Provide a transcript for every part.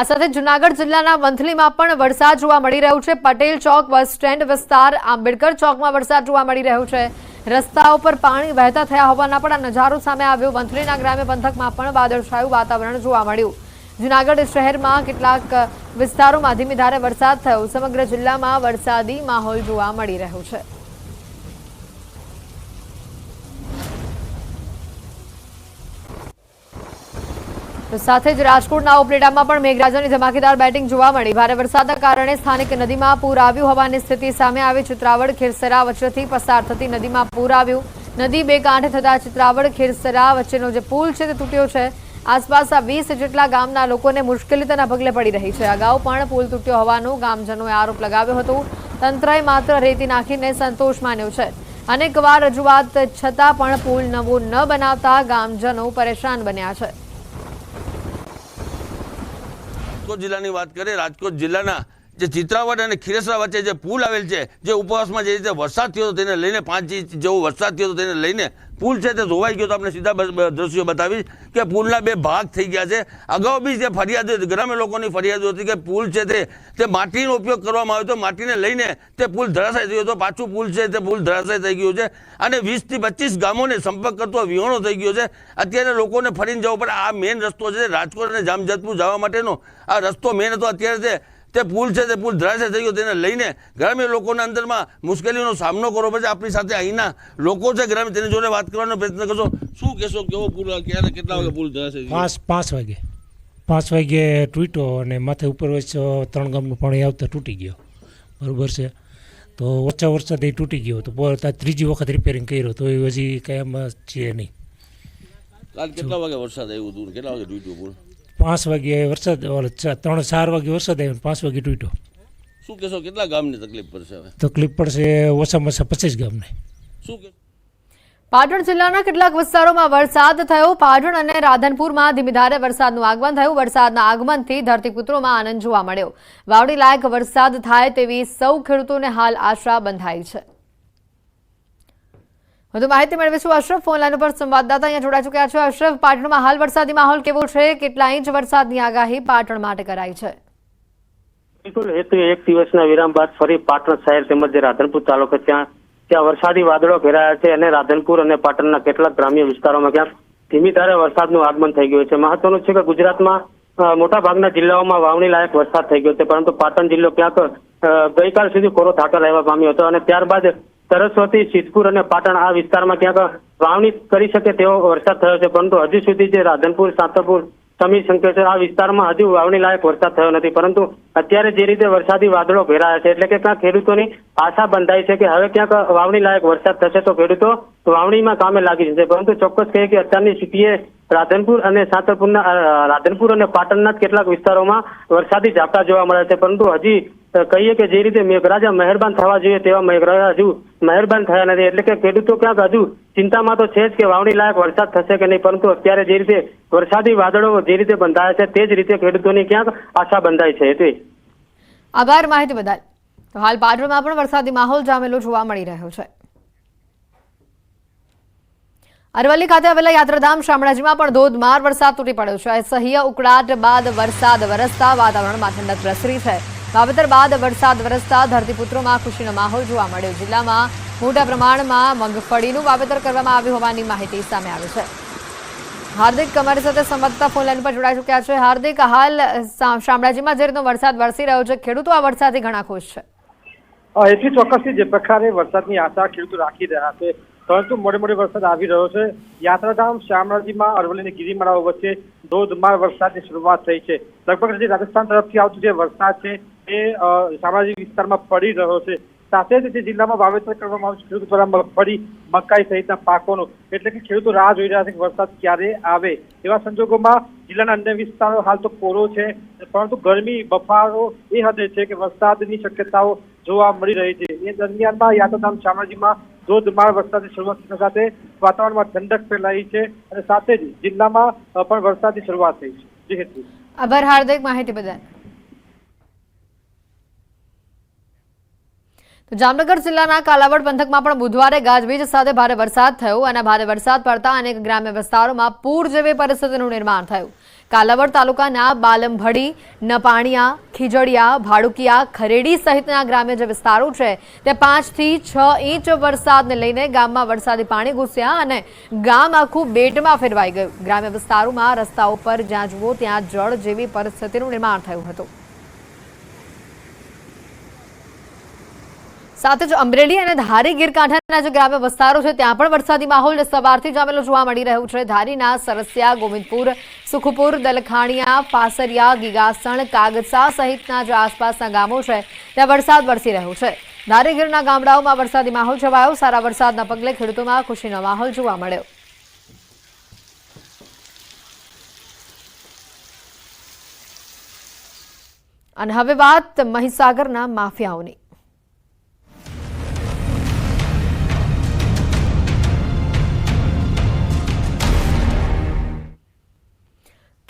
આ સાથે જુનાગઢ જિલ્લાના વંથલીમાં પણ વરસાદ જોવા મળી રહ્યો છે. પટેલ ચોક, બસ સ્ટેન્ડ વિસ્તાર, આંબેડકર ચોકમાં વરસાદ જોવા મળી રહ્યો છે. રસ્તાઓ પર પાણી વહેતા થયા હોવાના પણ આ નજારો સામે આવ્યો. વંથલીના ગ્રામ્ય પંથકમાં પણ વાદળછાયું વાતાવરણ જોવા મળ્યું. જુનાગઢ શહેરમાં કેટલાક વિસ્તારોમાં ધીમી ધારે વરસાદ થયો. સમગ્ર જિલ્લામાં વરસાદી માહોલ જોવા મળી રહ્યો છે. સાથે જ રાજકોટના ઉપલેટામાં પણ મેઘરાજાની ધમાકેદાર બેટિંગ જોવા મળી. ભારે વરસાદના કારણે સ્થાનિક નદીમાં પૂર આવ્યું હોવાની સ્થિતિ સામે આવી. ચિત્રાવડ ખીરસરા વચ્ચેથી પસાર થતી નદીમાં પૂર આવ્યું. નદી બે કાંઠે થતા ચિત્રાવડ ખીરસરા વચ્ચેનો જે પુલ છે તે તૂટ્યો છે. આસપાસ આ વીસ જેટલા ગામના લોકોને મુશ્કેલી તેના પગલે પડી રહી છે. અગાઉ પણ પુલ તૂટ્યો હોવાનું ગામજનોએ આરોપ લગાવ્યો હતો. તંત્રએ માત્ર રેતી નાખીને સંતોષ માન્યો છે. અનેકવાર રજૂઆત છતાં પણ પુલ નવો ન બનાવતા ગામજનો પરેશાન બન્યા છે. રાજકોટ જિલ્લાની વાત કરીએ રાજકોટ જિલ્લાના જે ચિત્રાવડ અને ખીરસરા વચ્ચે જે પુલ આવેલ છે, જે ઉપવાસમાં જે રીતે વરસાદ થયો હતો તેને લઈને પાંચ ઇંચ જેવો વરસાદ થયો તેને લઈને પુલ છે તે ધોવાઈ ગયો તો આપણે સીધા દ્રશ્યો બતાવીશ કે પુલના બે ભાગ થઈ ગયા છે. અગાઉ બી જે ફરિયાદ ગ્રામ્ય લોકોની ફરિયાદ હતી કે પુલ છે તે તે માટીનો ઉપયોગ કરવામાં આવ્યો હતો. માટીને લઈને તે પુલ ધરાશાય થયો હતો. પાછું પુલ છે તે પુલ ધરાશાય થઈ ગયું છે અને વીસથી પચીસ ગામોને સંપર્ક કરતો વિહોણો થઈ ગયો છે. અત્યારે લોકોને ફરીને જવું પડે. આ મેઇન રસ્તો છે રાજકોટ અને જામજતપુર જવા માટેનો આ રસ્તો મેઇન હતો. અત્યારે તે તે પુલ છે તે પુલ ધરાશે થઈ ગયો તેને લઈને ગ્રામ્ય લોકોના અંદરમાં મુશ્કેલીનો સામનો કરવો પડશે આપણી સાથે અહીંના લોકો છે ગ્રામ્ય તેની જોડે વાત કરવાનો પ્રયત્ન કરશો. શું કહેશો કેવો પુલ ક્યારે કેટલા વાગે પુલ ધરાશે? પાંચ પાંચ વાગે. પાંચ વાગે તૂટ્યો અને માથે ઉપર વચ્ચે ત્રણ ગામનું પાણી આવતા તૂટી ગયો. બરાબર છે? તો ઓછા વરસાદ તૂટી ગયો. તો ત્રીજી વખત રિપેરિંગ કર્યો. તો એ હજી કાંઈ એમાં છે નહીં. કાલ કેટલા વાગે વરસાદ આવ્યો હતું કેટલા વાગે તૂટ્યું પુલ? પાંચ વાગ્યે વરસાદ ત્રણ ચાર વાગે વરસાદ આવ્યો પાંચ વાગે તૂટ્યો. શું કહેશો કેટલા ગામની તકલીફ પડશે હવે? તકલીફ પડશે ઓછામાં ઓછા પચીસ ગામને. શું કે? પાટણ જિલ્લાના કેટલાક વિસ્તારોમાં વરસાદ થયો. પાટણ અને રાધનપુરમાં ધીમીધારે વરસાદનું આગમન થયું. વરસાદના આગમનથી ધરતીપુત્રોમાં આનંદ જોવા મળ્યો. વાવડી લાયક વરસાદ થાય તેવી સૌ ખેડૂતોને હાલ આશા બંધાઈ છે. વધુ માહિતી મેળવીશું અશરફ ફોનલાઈન ઉપર. સંવાદદાતા અહીંયા જોડાઈ ચૂક્યા છે. અશરફ, પાટણમાં હાલ વરસાદી માહોલ કેવો છે? કેટલા ઇંચ વરસાદની આગાહી પાટણ માટે કરાઈ છે? બિલકુલ હેતુ એક દિવસના વિરામ બાદ ફરી પાટણ શહેર તેમજ રાધનપુર તાલુકો ત્યાં ત્યાં વરસાદી વાદળો ઘેરાયા છે અને રાધનપુર અને પાટણના કેટલાક ગ્રામ્ય વિસ્તારોમાં ક્યાંક ધીમી ધારે વરસાદનું આગમન થઈ ગયું છે. મહત્વનું છે કે ગુજરાતમાં મોટા ભાગના જિલ્લાઓમાં વાવણી લાયક વરસાદ થઈ ગયો છે, પરંતુ પાટણ જિલ્લો ક્યાંક ગઈકાલ સુધી કોરો થાકર રહેવા પામ્યો હતો અને ત્યારબાદ સરસ્વતી, સિદ્ધપુર અને પાટણ આ વિસ્તારમાં ક્યાંક વાવણી કરી શકે તેવો વરસાદ થયો છે. પરંતુ હજુ સુધી જે રાધનપુર સાતરપુર સમી સંકેશ્વર આ વિસ્તારમાં હજુ વાવણી લાયક વરસાદ થયો નથી. પરંતુ અત્યારે જે રીતે વરસાદી વાદળો ઘેરાયા છે, એટલે કે ક્યાંક ખેડૂતોની આશા બંધાઈ છે કે હવે ક્યાંક વાવણી લાયક વરસાદ થશે તો ખેડૂતો વાવણીમાં કામે લાગી જશે. પરંતુ ચોક્કસ કહે કે અત્યારની સ્થિતિએ રાધનપુર અને સાતરપુરના રાધનપુર અને પાટણના કેટલાક વિસ્તારોમાં વરસાદી ઝાપટા જોવા મળે છે. પરંતુ હજી કહીએ કે જે રીતે મેઘરાજા મહેરબાન થવા જોઈએ તેવા મેઘરાજા હજુ મહેરબાન થયા નથી. એટલે કે ખેડૂતો ક્યાંક હજુ ચિંતામાં તો છે જ કે વાવણી લાયક વરસાદ થશે કે નહીં, પરંતુ અત્યારે જે રીતે વરસાદી વાદળો જે રીતે બંધાયા છે, તે જ રીતે ખેડૂતોની ક્યાંક આશા બંધાય છે. એટલે આભાર માહિતી બદલ. તો હાલ પાટણમાં પણ વરસાદી માહોલ જામેલો જોવા મળી રહ્યો છે. અરવલ્લી ખાતે આવેલા યાત્રાધામ શામળાજીમાં પણ ધોધમાર વરસાદ તૂટી પડ્યો છે. સહ્ય ઉકળાટ બાદ વરસાદ વરસતા વાતાવરણમાં ઠંડક પ્રસરી છે. વાવેતર બાદ વરસાદ વરસતા ધરતીપુત્રોમાં ખુશીનો માહોલ જોવા મળ્યો. જિલ્લામાં મોટા પ્રમાણમાં મગફળીનું વાવેતર કરવામાં આવ્યું હોવાની માહિતી સામે આવી છે. હાર્દિક અમારી સાથે સંવાદદાતા ફોન લાઈન પર જોડાઈ ચૂક્યા છે. હાર્દિક, હાલ શામળાજીમાં જે રીતનો વરસાદ વરસી રહ્યો છે, ખેડૂતો આ વરસાદથી ઘણા ખુશ છે. એથી ચોક્કસથી જે પ્રકારે વરસાદની આશા ખેડૂતો રાખી રહ્યા છે, પરંતુ મોડે મોડે વરસાદ આવી રહ્યો છે. યાત્રાધામ, શામળાજીમાં અરવલ્લીની ગિરિમાળાઓ વચ્ચે ધોધમાર વરસાદની શરૂઆત થઈ છે. લગભગ રાજસ્થાન તરફથી આવતો જે વરસાદ છે એ સામાજિક વિસ્તારમાં પડી રહ્યો છે. સાથે જ જે જિલ્લામાં વાવેતર કરવામાં આવ્યું છે. ખેડૂતો દ્વારા મગફળી મકાઈ સહિતના પાકોનો, એટલે કે ખેડૂતો રાહ જોઈ રહ્યા છે કે વરસાદ ક્યારે આવે. એવા સંજોગોમાં જિલ્લાના અન્ય વિસ્તારો હાલ તો કોરો છે, પરંતુ ગરમી, બફારો એ હદે છે કે વરસાદની શક્યતાઓ જોવા મળી રહી છે. એ દરમિયાનમાં યાત્રાધામ શામળાજીમાં ધોધમાર વરસાદની શરૂઆત થતા સાથે વાતાવરણમાં ઠંડક ફેલાઈ છે અને સાથે જ જિલ્લામાં પણ વરસાદની શરૂઆત થઈ છે. આભાર, હાર્દિક માહિતી બદલ. જામનગર જિલ્લાના કાલાવડ પંથકમાં પણ બુધવારે ગાજવીજ સાથે ભારે વરસાદ થયો અને ભારે વરસાદ પડતા અનેક ગ્રામ્ય વિસ્તારોમાં પૂર જેવી પરિસ્થિતિનું નિર્માણ થયું. કાલાવડ તાલુકાના બાલમભડી નપાણિયા, ખીજડીયા, ભાડુકિયા, ખરેડી સહિતના ગ્રામ્ય જે વિસ્તારો છે, તે પાંચથી છ ઇંચ વરસાદને લઈને ગામમાં વરસાદી પાણી ઘૂસ્યા અને ગામ આખું બેટમાં ફેરવાઈ ગયું. ગ્રામ્ય વિસ્તારોમાં રસ્તાઓ પર જ્યાં જુઓ ત્યાં જળ જેવી પરિસ્થિતિનું નિર્માણ થયું હતું. સાથે જ અમરેલી અને ધારી ગીરકાંઠાના જે ગ્રામ્ય વિસ્તારો છે, ત્યાં પણ વરસાદી માહોલ સવારથી જામેલો જોવા મળી રહ્યું છે. ધારીના સરસિયા, ગોવિંદપુર, સુખપુર, દલખાણિયા, પાસરિયા, ગીગાસણ, કાગસા સહિતના જે આસપાસના ગામો છે, ત્યાં વરસાદ વરસી રહ્યો છે. ધારી ગીરના ગામડાઓમાં વરસાદી માહોલ છવાયો. સારા વરસાદના પગલે ખેડૂતોમાં ખુશીનો માહોલ જોવા મળ્યો. અને હવે વાત મહીસાગરના માફિયાઓની.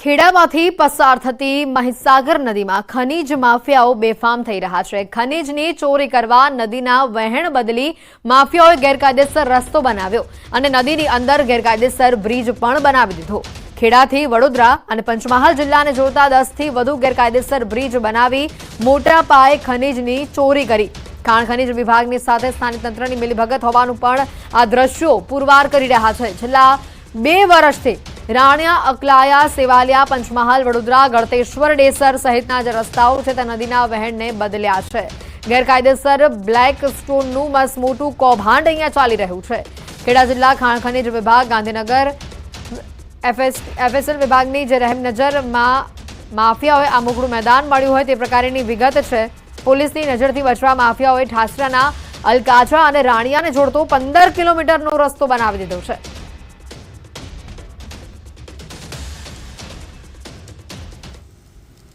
ખેડામાંથી પસાર થતી મહીસાગર નદીમાં ખનીજ માફિયાઓ બેફામ થઈ રહ્યા છે. ખનીજની ચોરી કરવા નદીના વહેણ બદલી માફિયાઓએ ગેરકાયદેસર રસ્તો બનાવ્યો અને નદીની અંદર ગેરકાયદેસર બ્રિજ પણ બનાવી દીધો. ખેડાથી વડોદરા અને પંચમહાલ જિલ્લાને જોડતા દસથી વધુ ગેરકાયદેસર બ્રિજ બનાવી મોટા પાયે ખનીજની ચોરી કરી. ખાણ ખનીજ વિભાગની સાથે સ્થાનિક તંત્રની મિલીભગત હોવાનું પણ આ દ્રશ્યો પુરવાર કરી રહ્યા છે. છેલ્લા બે વર્ષથી રાણિયા, અકલાયા, સેવાલિયા, પંચમહાલ, વડોદરા, ગળતેશ્વર, ડેસર સહિતના જે રસ્તાઓ છે તે નદીના વહેણને બદલ્યા છે. ગેરકાયદેસર બ્લેક સ્ટોનનું મસ્ત મોટું કૌભાંડ અહીંયા ચાલી રહ્યું છે. ખેડા જિલ્લા ખાણ ખનીજ વિભાગ, ગાંધીનગર, એફએસ, એફએસએલ વિભાગની જે રહેમ નજરમાં માફિયાઓએ આ મોકળું મેદાન મળ્યું હોય તે પ્રકારની વિગત છે. પોલીસની નજરથી બચવા માફિયાઓએ ઠાસરાના અલકાચા અને રાણિયાને જોડતો પંદર કિલોમીટરનો રસ્તો બનાવી દીધો છે.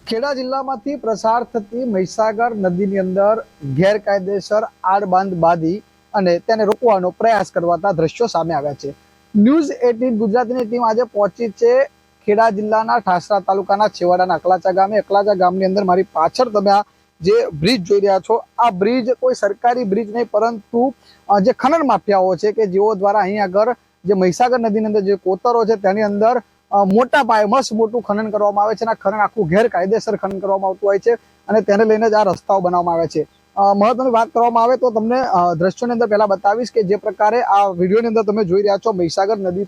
ખેડા જિલ્લામાંથી પ્રસાર થતી મહીસાગર નદીની અંદર ગેરકાયદેસર આડબાંધ બાંધી અને તેને રોકવાનો પ્રયાસ કરવાના દ્રશ્યો સામે આવ્યા છે. ન્યૂઝ એટીન ગુજરાતીની ટીમ આજે પહોંચી છે ખેડા જિલ્લાના ઠાસરા તાલુકાના છેવાડાના અકલાચા ગામે. અકલાચા ગામની અંદર મારી પાછળ તમે આ જે બ્રિજ જોઈ રહ્યા છો, આ બ્રિજ કોઈ સરકારી બ્રિજ નહીં, પરંતુ જે ખનન માફિયાઓ છે કે જેઓ દ્વારા અહીં આગળ જે મહીસાગર નદીની અંદર જે કોતરો છે તેની અંદર મોટા પાયે મસ્ત મોટું ખનન કરવામાં આવે છે અને ખનન આખું ગેરકાયદેસર ખનન કરવામાં આવતું હોય છે અને તેને લઈને જ આ રસ્તાઓ બનાવવામાં આવે છે. મહત્વની વાત કરવામાં આવે તો તમને દ્રશ્યોની અંદર પહેલા બતાવીશ કે જે પ્રકારે આ વિડીયોની અંદર તમે જોઈ રહ્યા છો મહીસાગર નદી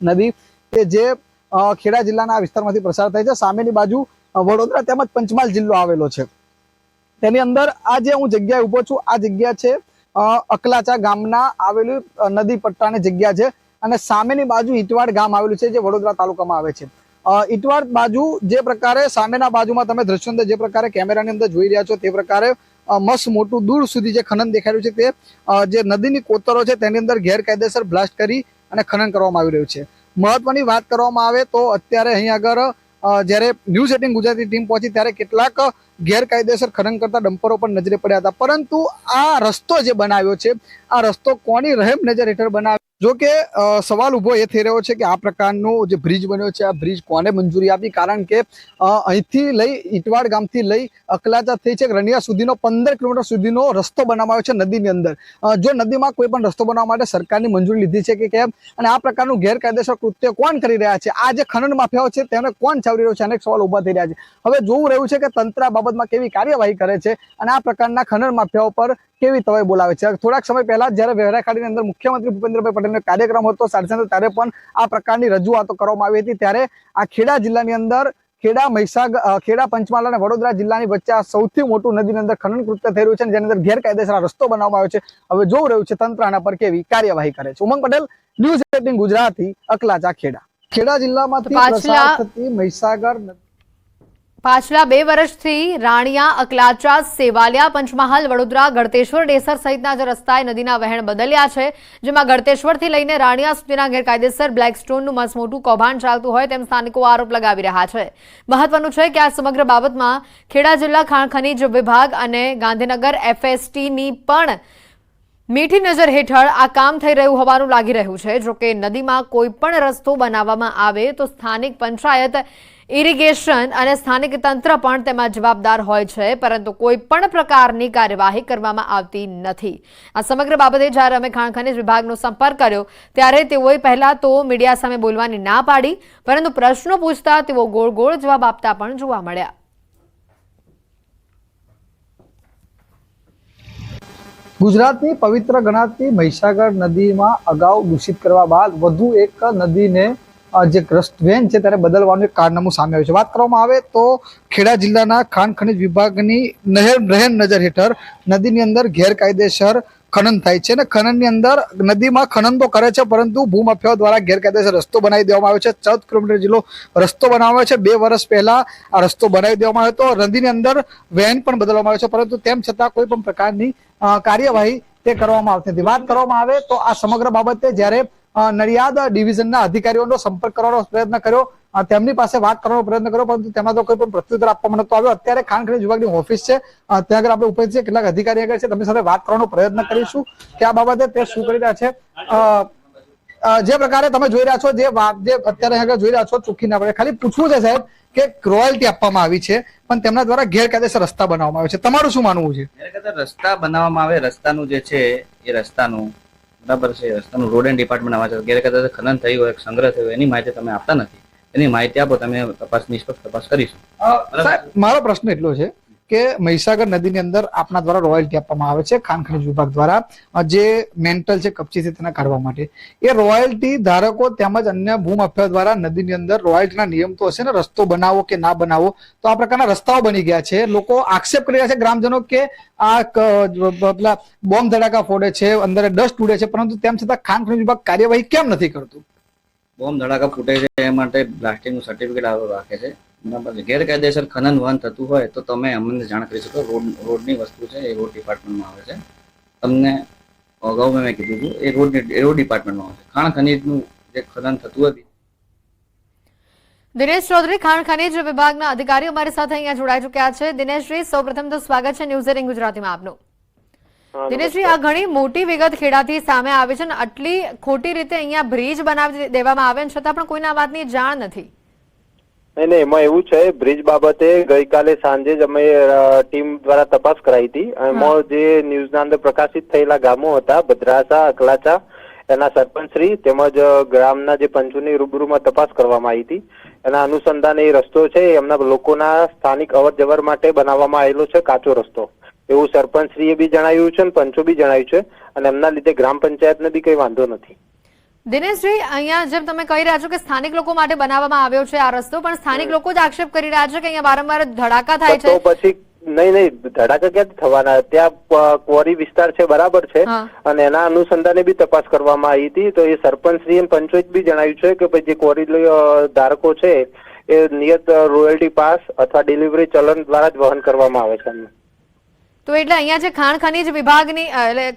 નદી કે જે ખેડા જિલ્લાના વિસ્તારમાંથી પ્રસાર થાય છે. સામેની બાજુ વડોદરા તેમજ પંચમહાલ જિલ્લો આવેલો છે. તેની અંદર આ જે હું જગ્યાએ ઊભો છું, આ જગ્યા છે અકલાચા ગામના આવેલું નદી પટ્ટાની જગ્યા છે. અને સામેની બાજુ ઇટવાડ ગામ આવેલું છે, જે વડોદરા તાલુકામાં આવે છે. ઇટવાડ બાજુ જે પ્રકારે સામેના બાજુમાં તમે દ્રશ્યો અંદર જે પ્રકારે કેમેરાની અંદર જોઈ રહ્યા છો, તે પ્રકારે મસ્ત મોટું દૂર સુધી જે ખનન દેખાયું છે, તે જે નદીની કોતરો છે, તેની અંદર ગેરકાયદેસર બ્લાસ્ટ કરી અને ખનન કરવામાં આવી રહ્યું છે. મહત્વની વાત કરવામાં આવે તો અત્યારે અહીં આગળ જ્યારે ન્યૂઝ એટીન ગુજરાતી ટીમ પહોંચી ત્યારે કેટલાક ગેરકાયદેસર ખનન કરતા ડમ્પરો પણ નજરે પડ્યા હતા. પરંતુ આ રસ્તો જે બનાવ્યો છે, આ રસ્તો કોની રહેમ નજર હેઠળ બનાવ્યો? જો કે સવાલ ઊભો એ થઈ રહ્યો છે કે આ પ્રકારનો જે બ્રિજ બન્યો છે, આ બ્રિજ કોને મંજૂરી આપી? કારણ કે અહીંથી લઈ ઇટવાડ ગામથી લઈ અકલાચા થઈ છે, રણિયા સુધીનો પંદર કિલોમીટર સુધીનો રસ્તો બનાવવામાં છે નદીની અંદર. જો નદીમાં કોઈ પણ રસ્તો બનાવવા માટે સરકારની મંજૂરી લીધી છે કે કેમ? અને આ પ્રકારનું ગેરકાયદેસર કૃત્ય કોણ કરી રહ્યા છે? આ જે ખનન માફિયાઓ છે, તેને કોણ ચાવી રહ્યો છે, અનેક સવાલ ઊભા થઈ રહ્યા છે. હવે જોવું રહ્યું છે કે તંત્ર બાબતમાં કેવી કાર્યવાહી કરે છે અને આ પ્રકારના ખનન માફિયાઓ પર કેવી તવાઈ બોલાવે છે. થોડાક સમય પહેલા જ્યારે વેરાખાડીની અંદર મુખ્યમંત્રી ભૂપેન્દ્રભાઈ પટેલનો કાર્યક્રમ હતો સારસંગ ત્યારે પણ આ પ્રકારની રજૂઆતો કરવામાં આવી હતી. ત્યારે આ ખેડા જિલ્લાની અંદર ખેડા મહીસાગર ખેડા, પંચમહાલ અને વડોદરા જિલ્લાની વચ્ચે આ સૌથી મોટું નદીની અંદર ખનન કૃત્ય થઈ રહ્યું છે જેની અંદર ગેરકાયદેસર રસ્તો બનાવવામાં આવ્યો છે. હવે જોવું રહ્યું છે તંત્ર આના પર કેવી કાર્યવાહી કરે છે. ઉમંગ પટેલ, ન્યૂઝ એટીન ગુજરાતી અકલાચા ખેડા. ખેડા જિલ્લામાંથી પાછલા- થતી મહીસાગર પાછલા બે વર્ષથી રાણિયા અકલાચા સેવાલિયા પંચમહાલ વડોદરા ગળતેશ્વર ડેસર સહિતના જે રસ્તાએ નદીના વહેણ બદલ્યા છે જેમાં ગળતેશ્વરથી લઈને રાણિયા સુધીના ગેરકાયદેસર બ્લેકસ્ટોનનું મસ્ત મોટું કૌભાંડ ચાલતું હોય તેમ સ્થાનિકો આરોપ લગાવી રહ્યા છે. મહત્વનું છે કે આ સમગ્ર બાબતમાં ખેડા જિલ્લા ખાણ ખનીજ વિભાગ અને ગાંધીનગર એફએસટીની પણ મીઠી નજર હેઠળ આ કામ થઈ રહ્યું હોવાનું લાગી રહ્યું છે. જો કે નદીમાં કોઈ પણ રસ્તો બનાવવામાં આવે તો સ્થાનિક પંચાયત, ઇરિગેશન અને સ્થાનિક તંત્ર પણ તેમાં જવાબદાર હોય છે, પરંતુ કોઈ પણ પ્રકારની કાર્યવાહી કરવામાં આવતી નથી. આ સમગ્ર બાબતે જ્યારે અમે ખાણ ખનિજ વિભાગનો સંપર્ક કર્યો, ત્યારે તેઓએ પહેલા તો મીડિયા સામે બોલવાની ના પાડી, પરંતુ પ્રશ્નો પૂછતા તેઓ ગોળ ગોળ જવાબ આપતા પણ જોવા મળ્યા. ગુજરાતની પવિત્ર ગણાતી મહીસાગર નદીમાં અગાઉ દૂષિત કરવા બાદ વધુ એક નદીને જે ગ્રસ્ત વેન છે ત્યારે બદલવાનું એક કારનામું સામે આવ્યું છે. વાત કરવામાં આવે તો ખેડા જિલ્લાના ખાણ ખનિજ વિભાગની નહેર રહેન નજર હેઠળ નદીની અંદર ગેરકાયદેસર ખનન થાય છે અને ખનનની અંદર નદીમાં ખનન તો કરે છે, પરંતુ ભૂમાફિયાઓ દ્વારા ગેરકાયદેસર રસ્તો બનાવી દેવામાં આવ્યો છે. ચૌદ કિલોમીટર જેટલો રસ્તો બનાવવામાં છે. બે વર્ષ પહેલા આ રસ્તો બનાવી દેવામાં આવ્યો હતો. નદીની અંદર વેન પણ બદલવામાં આવ્યો છે, પરંતુ તેમ છતાં કોઈ પણ પ્રકારની કાર્યવાહી તે કરવામાં આવતી નથી. વાત કરવામાં આવે તો આ સમગ્ર બાબતે જ્યારે નડિયાદ ડિવિઝનના અધિકારીઓનો સંપર્ક કરવાનો પ્રયત્ન કર્યો તેમની પાસે વાત કરવાનો પ્રયત્ન કર્યો, પરંતુ તેમાં તો કોઈ પણ પ્રત્યુત્તર આપવામાં નતો આવ્યો. અત્યારે ખાણ ખનિજ વિભાગની ઓફિસ છે. ત્યાં આગળ આપણે ઉપસ્થિત છે કેટલાક અધિકારી આગળ છે. તેમની સાથે વાત કરવાનો પ્રયત્ન કરીશું કે આ બાબતે તે શું કરી રહ્યા છે. જે પ્રકારે તમે જોઈ રહ્યા છો, જે વાત, જે અત્યારે આગળ જોઈ રહ્યા છો, ચોખ્ખી ના પડે. ખાલી પૂછવું છે સાહેબ કે રોયલ્ટી આપવામાં આવી છે, પણ તેમના દ્વારા ગેરકાયદેસર રસ્તા બનાવવામાં આવે છે. તમારું શું માનવું છે? ગેરકાયદેસર રસ્તા બનાવવામાં આવે, રસ્તાનું જે છે, એ રસ્તાનું, બરાબર છે રસ્તાનું રોડ એન્ડ ડિપાર્ટમેન્ટ આવે છે. ગેરકાયદેસર ખનન થયું હોય, સંગ્રહ થયો એની માહિતી તમે આપતા નથી. એની માહિતી આપો તમે તપાસ નિષ્પક્ષ તપાસ કરીશું. સાહેબ મારો પ્રશ્ન એટલો છે કે મહીસાગર નદીની અંદર આપના દ્વારા રોયલ્ટી આપવામાં આવે છે ખાણ ખનિજ વિભાગ દ્વારા. જે મેન્ટલ છે કપચી છે તેને કાઢવા માટે. એ રોયલ્ટી ધારકો તેમજ અન્ય ભૂમાફિયા દ્વારા નદીની અંદર રોયલ્ટીના નિયમ તો હશે ને રસ્તો બનાવો કે ના બનાવો તો આ પ્રકારના રસ્તાઓ બની ગયા છે. લોકો આક્ષેપ કરી રહ્યા છે ગ્રામજનો કે આ પેલા બોમ્બ ધડાકા ફોડે છે અંદર ડસ્ટ ઉડે છે પરંતુ તેમ છતાં ખાણ ખનિજ વિભાગ કાર્યવાહી કેમ નથી કરતું? બોમ્બ ધડાકા ફૂટે છે, એ માટે બ્લાસ્ટિંગનું સર્ટિફિકેટ આવો રાખે છે. ગેરકાયદેસર ખનન વહન થતું હોય તો તમે અમને જાણ કરી શકો. રોડ, રોડની વસ્તુ છે, એ રોડ ડિપાર્ટમેન્ટમાં આવે છે. તમને અગાઉ મેં કીધું હતું, એ રોડ એ રોડ ડિપાર્ટમેન્ટમાં આવે છે. ખાણ ખનીજનું જે ખનન થતું હતું દિનેશ ચૌધરી, ખાણ ખનિજ વિભાગના અધિકારીઓ અમારી સાથે અહીંયા જોડાઈ ચુક્યા છે. દિનેશજી સૌપ્રથમ તો સ્વાગત છે ન્યૂઝ એટીન ગુજરાતીમાં આપનું. દિનેશજી આ ઘણી મોટી વિગત ખેડાથી સામે આવે છે ને આટલી ખોટી રીતે અહીંયા બ્રિજ બનાવી દેવામાં આવે છતાં પણ કોઈને આ વાતની જાણ નથી. નહીં નહીં એમાં એવું છે બ્રિજ બાબતે ગઈકાલે સાંજે જ અમે ટીમ દ્વારા તપાસ કરાઈ હતી. એમાં જે ન્યૂઝના અંદર પ્રકાશિત થયેલા ગામો હતા ભદ્રાસા અકલાચા એના સરપંચશ્રી તેમજ ગ્રામના જે પંચોની રૂબરૂમાં તપાસ કરવામાં આવી હતી. એના અનુસંધાને એ રસ્તો છે એમના લોકોના સ્થાનિક અવર જવર માટે બનાવવામાં આવેલો છે કાચો રસ્તો. એવું સરપંચશ્રીએ બી જણાવ્યું છે અને પંચો બી જણાવ્યું છે અને એમના લીધે ગ્રામ પંચાયતને બી કઈ વાંધો નથી. દિનેશજી અહીંયા જેમ તમે કહી રહ્યા છો કે સ્થાનિક લોકો માટે બનાવવામાં આવ્યો છે આ રસ્તો પણ સ્થાનિક લોકો જ આક્ષેપ કરી રહ્યા છે કે અહીંયા વારંવાર ધડાકા થાય તો પછી નહીં નહીં ધડાકા ક્યાંથી થવાના? ત્યાં કોરી ક્વોરી વિસ્તાર છે બરાબર છે. અને એના અનુસંધાને બી તપાસ કરવામાં આવી હતી. તો એ સરપંચશ્રી અને પંચોએ બી જણાવ્યું છે કે ભાઈ જે ક્વોરી ધારકો છે એ નિયત રોયલ્ટી પાસ અથવા ડિલિવરી ચલન દ્વારા જ વહન કરવામાં આવે છે. તો એટલે અહીંયા જે ખાણ ખનીજ વિભાગની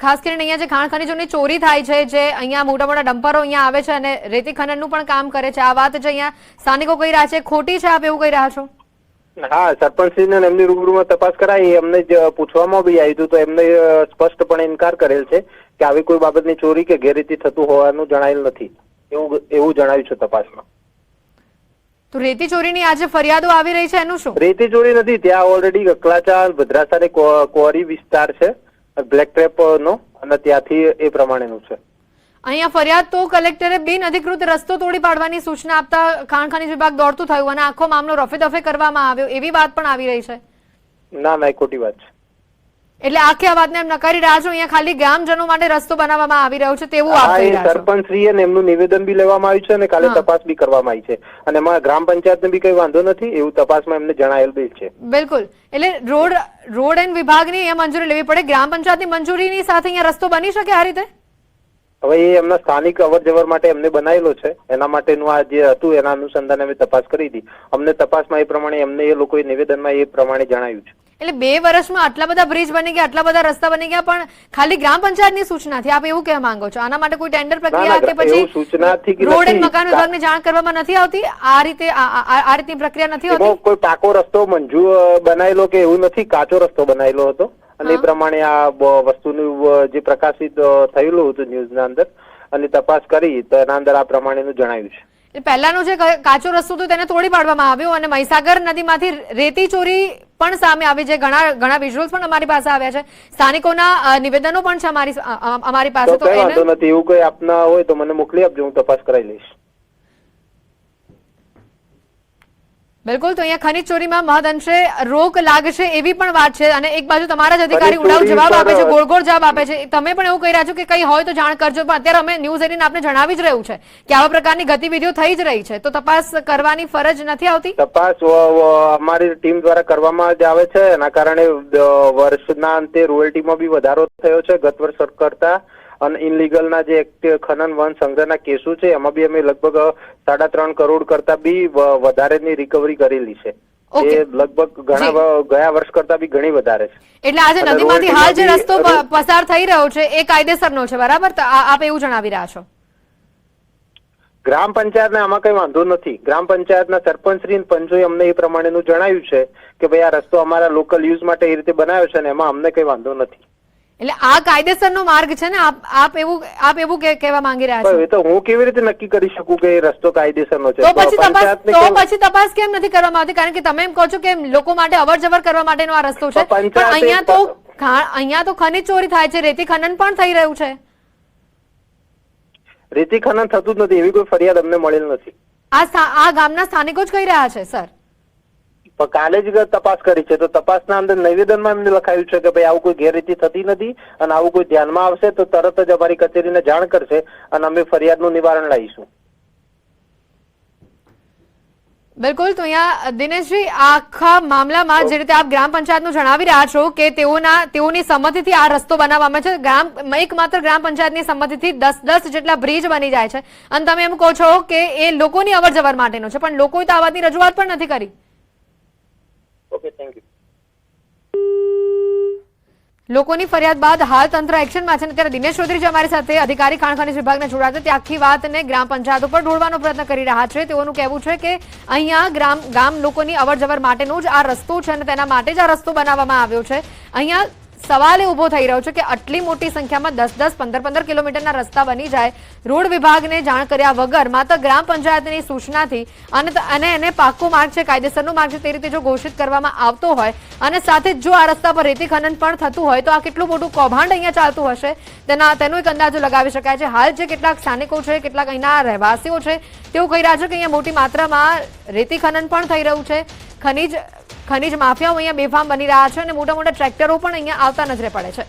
ખાસ કરીને અહીંયા જે ખાણ ખનીજોની ચોરી થાય છે, જે અહીંયા મોટા મોટા ડમ્પરો અહીંયા આવે છે અને રેતી ખનનનું પણ કામ કરે છે. આ વાત જે અહીંયા સ્થાનિકો કહી રહ્યા છે, ખોટી છે આપ એવું કહી રહ્યા છો? હા, સરપંચશ્રીને એમની રૂબરૂમાં તપાસ કરાઈ, એમને જ પૂછવામાં બી આવ્યું હતું તો એમને સ્પષ્ટપણે ઇનકાર કરેલ છે કે આવી કોઈ બાબતની ચોરી કે ગેરરીતિ થતું હોવાનું જણાયેલ નથી. એવું એવું જણાવ્યું છે તપાસમાં. તો રેતી ચોરીની આજે ફરિયાદો આવી રહી છે એનું શું? રેતી ચોરી નથી ત્યાં ઓલરેડી કકલાચા ભદ્રાસા ને ક્વોરી વિસ્તાર છે બ્લેક ટ્રેપ નો અને ત્યાંથી એ પ્રમાણેનું છે. અહીંયા ફરિયાદ તો કલેક્ટરે બિન અધિકૃત રસ્તો તોડી પાડવાની સૂચના આપતા ખાણખાની વિભાગ દોડતું થયું અને આખો મામલો રફે દફે કરવામાં આવ્યો એવી વાત પણ આવી રહી છે. ના ના એ ખોટી વાત છે. એટલે આખી આ વાતને એમ નકારી રહ્યા છો? અહીંયા ખાલી ગ્રામજનો માટે રસ્તો બનાવવામાં આવી રહ્યો છે તેવું આપ કહી રહ્યા છો. સરપંચશ્રીએ એમનું નિવેદન બી લેવામાં આવ્યું છે અને કાલે તપાસ બી કરવામાં આવી છે. અને એમાં ગ્રામ પંચાયતને બી કઈ વાંધો નથી એવું તપાસમાં એમને જણાયેલ બી છે. બિલકુલ. એટલે રોડ રોડ એન્ડ વિભાગની એ મંજૂરી લેવી પડે. ગ્રામ પંચાયતની મંજૂરીની સાથે અહીંયા રસ્તો બની શકે આ રીતે? હવે એ એમના સ્થાનિક અવર જવર માટે એમને બનાવેલો છે. એના માટેનું આ જે હતું એના અનુસંધાને અમે તપાસ કરી હતી. અમને તપાસમાં એ પ્રમાણે એમને એ લોકોએ નિવેદનમાં એ પ્રમાણે જણાવ્યું છે. એટલે બે વર્ષમાં આટલા બધા બ્રિજ બની ગયા આટલા બધા રસ્તા બની ગયા પણ ખાલી ગ્રામ પંચાયતની સૂચનાથી આપ એવું કહેવા માંગો છો? આના માટે કોઈ ટેન્ડર પ્રક્રિયા કે પછી રોડ એન્ડ. મકાન વિભાગને જાણ કરવામાં નથી આવતી? આ રીતે આ- રીતની પ્રક્રિયા નથી હોતી? કોઈ પાકો રસ્તો મંજૂર બનાવેલો બનાયેલો કે એવું નથી? કાચો રસ્તો બનાયેલો હતો? અને એ પ્રમાણે આ વસ્તુનું જે પ્રકાશિત થયેલું હતું ન્યૂઝના અંદર અને તપાસ કરી તો એના અંદર આ પ્રમાણેનું જણાવ્યું છે. પહેલાનો જે કાચો રસ્તો હતો તેને તોડી પાડવામાં આવ્યો અને મહીસાગર નદીમાંથી રેતી ચોરી પણ સામે આવી છે. ઘણા ઘણા વિઝ્યુઅલ્સ પણ અમારી પાસે આવ્યા છે. સ્થાનિકોના નિવેદનો પણ છે અમારી અમારી પાસે. તો નથી. એવું કોઈ આપના હોય તો મને મોકલી આપજો. હું તપાસ કરાવી લઈશ. બિલકુલ તો અહીંયા ખનીજ ચોરીમાં મહદઅંશે રોક લાગશે એવી પણ વાત છે અને એક બાજુ તમારા જ અધિકારી ઉડાવ જવાબ આપે છે ગોળ ગોળ જવાબ આપે છે. તમે પણ એવું કહી રહ્યા છો કે કઈ હોય તો જાણ કરજો પણ અત્યારે અમે ન્યૂઝ એટીન આપને જણાવી જ રહ્યું છે કે આવા પ્રકારની ગતિવિધિઓ થઈ જ રહી છે. તો તપાસ કરવાની ફરજ નથી આવતી? તપાસ અમારી ટીમ દ્વારા કરવામાં જ આવે છે. એના કારણે વર્ષના અંતે રોયલ્ટીમાં બી વધારો થયો છે ગત વર્ષ કરતા. ઇનલીગલના જે ખનન વન સંગ્રહના કેસો છે એમાં બી અમે લગભગ સાડા ત્રણ કરોડ કરતા બી વધારેની રિકવરી કરેલી છે. એ લગભગ ઘણા ગયા વર્ષ કરતા બી ઘણી વધારે છે. એટલે આજે નદીમાંથી હાલ જે રસ્તો પસાર થઈ રહ્યો છે એ કાયદેસરનો છે બરાબર? આપ એવું જણાવી રહ્યા છો. ગ્રામ પંચાયતને આમાં કઈ વાંધો નથી. ગ્રામ પંચાયતના સરપંચ શ્રી પંચોએ અમને એ પ્રમાણેનું જણાવ્યું છે કે ભાઈ આ રસ્તો અમારા લોકલ યુઝ માટે એ રીતે બનાવ્યો છે ને એમાં અમને કઈ વાંધો નથી. એટલે આ કાયદેસરનો માર્ગ છે ને આપ આપ એવું આપ એવું કહેવા માંગી રહ્યા છો? એ તો હું કેવી રીતે નક્કી કરી શકું કે એ રસ્તો કાયદેસરનો છે? તો પછી તપાસ તો પછી તપાસ કેમ નથી કરવામાં આવતી? કારણ કે તમે એમ કહો છો કે લોકો માટે અવરજવર કરવા માટેનો આ રસ્તો છે. પણ અહીંયા તો અહીંયા તો ખનીજ ચોરી થાય છે. રેતી ખનન પણ થઈ રહ્યું છે. રેતી ખનન થતું જ નથી. એવી કોઈ ફરિયાદ અમને મળેલ નથી. આ આ ગામના સ્થાનિકો જ કહી રહ્યા છે સર. પણ કાલે જ તપાસ કરી છે. તો તપાસના અંદર નિવેદનમાં એમને લખાયું છે કે ભાઈ આવું કોઈ ગેરરીતિ થતી નથી અને આવું કોઈ ધ્યાનમાં આવશે તો તરત જ અમારી કચેરીને જાણ કરશે અને અમે ફરિયાદનું નિવારણ લાવીશું. બિલકુલ. તો અહીંયા દિનેશજી, આખા મામલામાં જે રીતે આપ ગ્રામ પંચાયતનું જણાવી રહ્યા છો કે તેઓના તેઓની સંમતિથી આ રસ્તો બનાવવામાં છે. ગ્રામ એકમાત્ર ગ્રામ પંચાયતની સંમતિથી દસ દસ જેટલા બ્રિજ બની જાય છે. અને તમે એમ કહો છો કે એ લોકોની અવર માટેનો છે, પણ લોકોએ તો આ રજૂઆત પણ નથી કરી. ઓકે થેન્ક યુ લોકોની ફરિયાદ બાદ હાલ તંત્ર એક્શનમાં છે ત્યારે દિનેશ ચૌધરી અમારી સાથે અધિકારી ખાણ વિભાગને વિભાગના તે આખી વાતને ગ્રામ પંચાયત ઉપર ઢોળવાનો પ્રયત્ન કરી રહ્યા છે. તેઓનું કહેવું છે કે અહીંયા ગ્રામ, ગામ લોકોની અવર જવર માટેનો જ આ રસ્તો છે અને તેના માટે જ આ રસ્તો બનાવવામાં આવ્યો છે. અહીંયા સવાલ એ ઊભો થઈ રહ્યો છે કે આટલી મોટી સંખ્યામાં દસ દસ, પંદર પંદર કિલોમીટરના રસ્તા બની જાય. રોડ વિભાગને જાણ કર્યા વગર માત્ર ગ્રામ પંચાયતની સૂચનાથી અને અને એને પાક્કો માર્ગ છે, કાયદેસરનો માર્ગ છે તે રીતે જો ઘોષિત કરવામાં આવતો હોય અને સાથે જો આ રસ્તા પર રેતી ખનન પણ થતું હોય તો આ કેટલું મોટું કૌભાંડ અહીંયા ચાલતું હશે તેના, તેનો એક અંદાજો લગાવી શકાય છે. હાલ જે કેટલાક સ્થાનિકો છે, કેટલાક અહીંના રહેવાસીઓ છે તેઓ કહી રહ્યા છે કે અહીંયા મોટી માત્રામાં રેતી ખનન પણ થઈ રહ્યું છે. ખનીજ ખનીજ માફિયાઓ અહીંયા બેફામ બની રહ્યા છે અને મોટા મોટા ટ્રેક્ટરો પણ અહીંયા આવતા નજરે પડે છે.